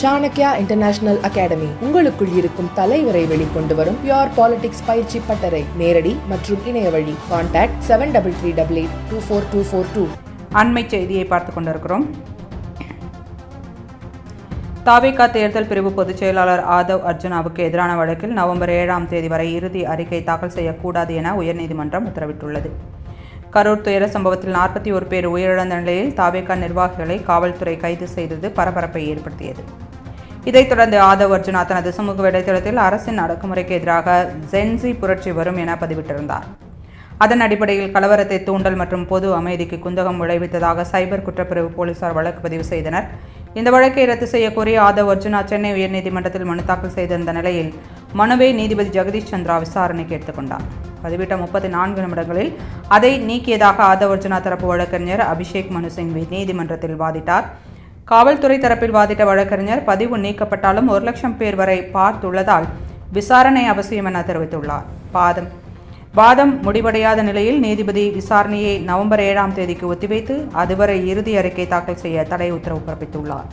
Chanakya international academy உங்களுக்குள் இருக்கும் தலைவரை வெளிக்கொண்டு வரும் பியோர் பாலிடிக்ஸ் பயிற்சி பட்டறை. நேரடி மற்றும் இணைய வழி. Contact seven double three double eight two four two four two அண்மை செய்தியை பார்த்து கொண்டிருக்கிறோம். தாவேகா தேர்தல் பிரிவு பொதுச் செயலாளர் ஆதவ் அர்ஜுனாவுக்கு எதிரான வழக்கில் நவம்பர் ஏழாம் தேதி வரை இறுதி அறிக்கை தாக்கல் செய்யக்கூடாது என உயர்நீதிமன்றம் உத்தரவிட்டுள்ளது. கரூர் துயர சம்பவத்தில் நாற்பத்தி ஒரு பேர் உயிரிழந்த நிலையில் தாவேகா நிர்வாகிகளை காவல்துறை கைது செய்தது பரபரப்பை ஏற்படுத்தியது. இதைத் தொடர்ந்து ஆதவ் அர்ஜுனா தனது சமூக வலைதளத்தில் அரசின் அடக்குமுறைக்கு எதிராக ஜென்சி புரட்சி வரும் என பதிவிட்டிருந்தார். அதன் அடிப்படையில் கலவரத்தை தூண்டல் மற்றும் பொது அமைதிக்கு குந்தகம் விளைவித்ததாக சைபர் குற்றப்பிரிவு போலீசார் வழக்கு பதிவு செய்தனர். இந்த வழக்கை ரத்து செய்யக்கோரி ஆதவ் அர்ஜுனா சென்னை உயர்நீதிமன்றத்தில் மனு தாக்கல் செய்திருந்த நிலையில் மனுவை நீதிபதி ஜெகதீஷ் சந்திரா விசாரணைக்கு எடுத்துக்கொண்டார் பதிவிட்ட முப்பத்தி நான்கு நிமிடங்களில் அதை நீக்கியதாக ஆதவ் அர்ஜுனா தரப்பு வழக்கறிஞர் அபிஷேக் மனு சிங்வி நீதிமன்றத்தில் வாதிட்டார். காவல்துறை தரப்பில் வாதிட்ட வழக்கறிஞர் பதிவு நீக்கப்பட்டாலும் ஒரு லட்சம் பேர் வரை பார்த்துள்ளதால் விசாரணை அவசியம் என தெரிவித்துள்ளார். பாதம் வாதம் முடிவடையாத நிலையில் நீதிபதி விசாரணையை நவம்பர் ஏழாம் தேதிக்கு ஒத்திவைத்து அதுவரை இறுதி அறிக்கை தாக்கல் செய்ய தடை உத்தரவு பிறப்பித்துள்ளார்.